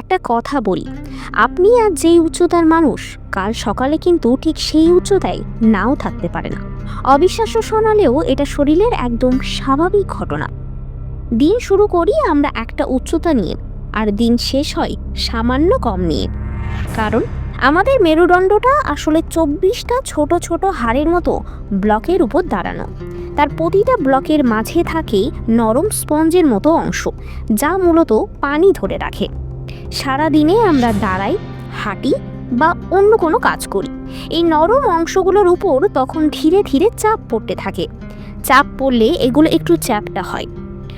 একটা কথা বলি। আপনি আজ যেই উচ্চতার মানুষ, কাল সকালে কিন্তু ঠিক সেই উচ্চতায় নাও থাকতে পারে না। অবিশ্বাস্য শোনালেও এটা শরীরের একদম স্বাভাবিক ঘটনা। দিন শুরু করি আমরা একটা উচ্চতা নিয়ে, আর দিন শেষ হয় সামান্য কম নিয়ে। কারণ, আমাদের মেরুদণ্ডটা আসলে চব্বিশটা ছোট ছোট হাড়ের মতো ব্লকের উপর দাঁড়ানো। তার প্রতিটা ব্লকের মাঝে থাকে নরম স্পঞ্জের মতো অংশ, যা মূলত পানি ধরে রাখে। সারা দিনে আমরা দাঁড়াই, হাঁটি বা অন্য কোনো কাজ করি। এই নরম অংশগুলোর উপর তখন ধীরে ধীরে চাপ পড়তে থাকে। চাপ পড়লে এগুলো একটু চ্যাপটা হয়।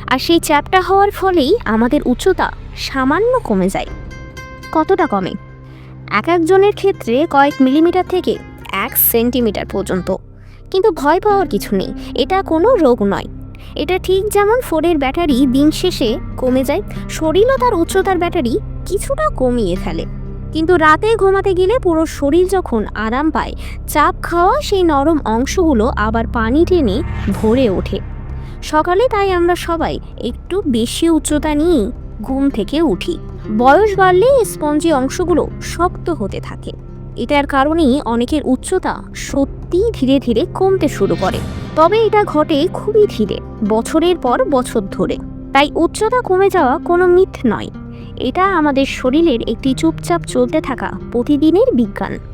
আর সেই চ্যাপটা হওয়ার ফলেই আমাদের উচ্চতা সামান্য কমে যায়। কতটা কমে? এক একজনের ক্ষেত্রে কয়েক মিলিমিটার থেকে এক সেন্টিমিটার পর্যন্ত। কিন্তু ভয় পাওয়ার কিছু নেই। এটা কোনো রোগ নয়। এটা ঠিক যেমন ফোনের ব্যাটারি দিন শেষে কমে যায়, শরীরও তার উচ্চতার ব্যাটারি কিছুটা কমিয়ে ফেলে। কিন্তু রাতে ঘুমাতে গেলে পুরো শরীর যখন আরাম পায়, চাপ খাওয়া সেই নরম অংশগুলো আবার পানি টেনে ভরে ওঠে। সকালে তাই আমরা সবাই একটু বেশি উচ্চতা নিয়েই ঘুম থেকে উঠি। বয়স বাড়লে স্পঞ্জি অংশগুলো শক্ত হতে থাকে। এটার কারণেই অনেকের উচ্চতা সত্যিই ধীরে ধীরে কমতে শুরু করে। তবে এটা ঘটে খুবই ধীরে, বছরের পর বছর ধরে। তাই উচ্চতা কমে যাওয়া কোনো মিথ নয়। এটা আমাদের শরীরের একটি চুপচাপ চলতে থাকা প্রতিদিনের বিজ্ঞান।